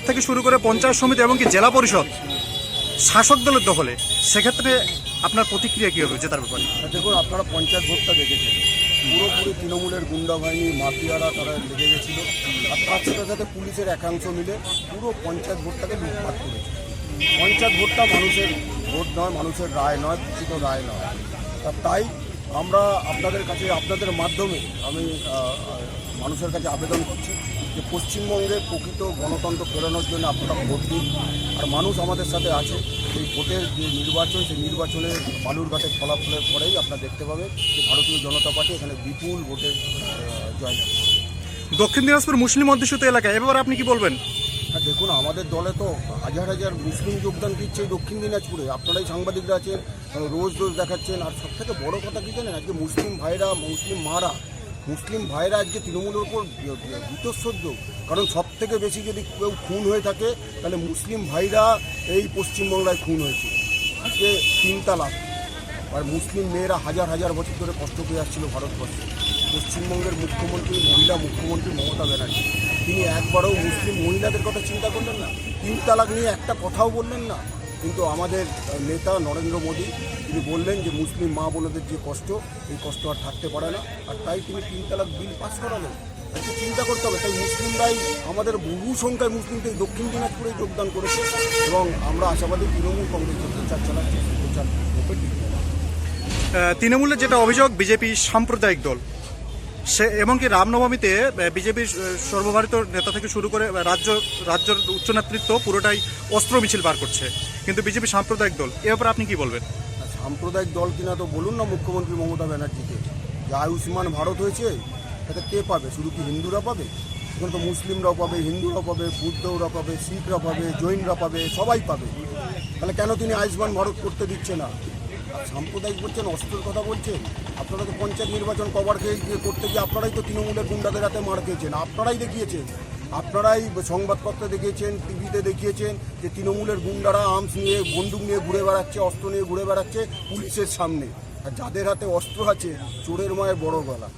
থেকে শুরু করে পঞ্চায়েত সমিতি এবং কি জেলা পরিষদ শাসক দলের দখলে, সেক্ষেত্রে আপনার প্রতিক্রিয়া কী হবে জেতার ব্যাপারে? দেখুন, আপনারা পঞ্চায়েত ভোটটা দেখেছেন। পুরোপুরি তৃণমূলের গুন্ডা বাহিনী মাফিয়ারা তারা লেগে গেছিল। আর তার সাথে সাথে পুলিশের একাংশ মিলে পুরো পঞ্চায়েত ভোটটাকে লুটপাট করেছে। পঞ্চায়েত ভোটটা মানুষের ভোট নয়, মানুষের রায় নয় লিখিত রায় নয়। তাই আমরা আপনাদের কাছে, আপনাদের মাধ্যমে আমি মানুষের কাছে আবেদন করছি যে পশ্চিমবঙ্গে প্রকৃত গণতন্ত্র ফেরানোর জন্য আপনারা ভোট দিন। আর মানুষ আমাদের সাথে আছে এই ভোটের যে নির্বাচন সেই নির্বাচনে বালুরঘাটের ফলাফলের পরেই আপনারা দেখতে পাবেন যে ভারতীয় জনতা পার্টি এখানে বিপুল ভোটের জয়। দক্ষিণ দিনাজপুর মুসলিম অধ্যুষিত এলাকায়। এবার আপনি কি বলবেন? আর দেখুন আমাদের দলে তো হাজার হাজার মুসলিম যোগদান দিচ্ছে দক্ষিণ দিনাজপুরে। আপনারাই সাংবাদিকরা আছেন রোজ রোজ দেখাচ্ছেন। আর সব থেকে বড় কথা কি জানেন? আজকে মুসলিম ভাইরা মুসলিম মারা মুসলিম ভাইরা আজকে তৃণমূলের উপর বীতশ্রদ্ধ কারণ সব থেকে বেশি যদি কেউ খুন হয়ে থাকে, তাহলে মুসলিম ভাইরা এই পশ্চিমবাংলায় খুন হয়েছে। আজকে তিন তালাক আর মুসলিম মেয়েরা হাজার হাজার বছর ধরে কষ্ট পেয়ে আসছিল ভারতবর্ষে। পশ্চিমবঙ্গের মুখ্যমন্ত্রী, মহিলা মুখ্যমন্ত্রী মমতা ব্যানার্জি। তিনি একবারও মুসলিম মহিলাদের কথা চিন্তা করলেন না। তিন তালাক নিয়ে একটা কথাও বললেন না। কিন্তু আমাদের নেতা নরেন্দ্র মোদী, তিনি বললেন যে মুসলিম মা বোনদের যে কষ্ট, এই কষ্ট আর থাকতে পারে না। আর তাই তিনি তিন তালাক বিল পাস করালেন। একটু চিন্তা করতে হবে, তাই মুসলিমরাই আমাদের বহু সংখ্যায় মুসলিমকে এই দক্ষিণ দিনাজপুরে যোগদান করেছে এবং আমরা আশাবাদী তৃণমূল কংগ্রেসের প্রচার চালাচ্ছে প্রচার তৃণমূলের যেটা অভিযোগ, বিজেপি সাম্প্রদায়িক দল। সে এমনকি রামনবমীতে বিজেপির সর্বভারতীয় নেতা থেকে শুরু করে রাজ্য, রাজ্যের উচ্চ নেতৃত্ব পুরোটাই অস্ত্র মিছিল বার করছে। কিন্তু বিজেপি সাম্প্রদায়িক দল, এ ব্যাপারে আপনি কি বলবেন? সাম্প্রদায়িক দল কিনা তো বলুন না, মুখ্যমন্ত্রী মমতা ব্যানার্জিকে। যে আয়ুষ্মান ভারত হয়েছে সেটা কে পাবে? শুধু কি হিন্দুরা পাবে? এখন তো মুসলিমরাও পাবে হিন্দুরা পাবে বুদ্ধরা পাবে, শিখরা পাবে, জৈনরা পাবে, সবাই পাবে। তাহলে কেন তিনি আয়ুষ্মান ভারত করতে দিচ্ছে না? সাম্প্রদায়িক বলছেন অস্ত্রের কথা বলছেন আপনারা তো পঞ্চায়েত নির্বাচন কভার খেয়ে করতে গিয়ে আপনারাই তো তৃণমূলের গুন্ডাদের হাতে মার খেয়েছেন আপনারাই দেখিয়েছেন আপনারাই সংবাদপত্রে দেখিয়েছেন টিভিতে দেখিয়েছেন যে তৃণমূলের গুন্ডারা আর্মস নিয়ে বন্দুক নিয়ে ঘুরে বেড়াচ্ছে অস্ত্র নিয়ে ঘুরে বেড়াচ্ছে পুলিশের সামনে আর যাদের হাতে অস্ত্র আছে চোরের মায়ের বড় গলা।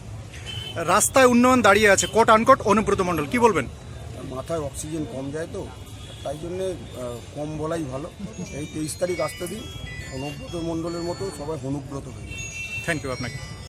রাস্তায় উন্নয়ন দাঁড়িয়ে আছে কোট আনকোট অনুব্রত মণ্ডল কি বলবেন? মাথায় অক্সিজেন কম যায় তো তাই জন্যে কম বলাই ভালো। এই তেইশ তারিখ আসতে দিন অনুব্রত মণ্ডলের মতো সবাই অনুব্রত হয়ে যাবে। থ্যাংক ইউ আপনাকে।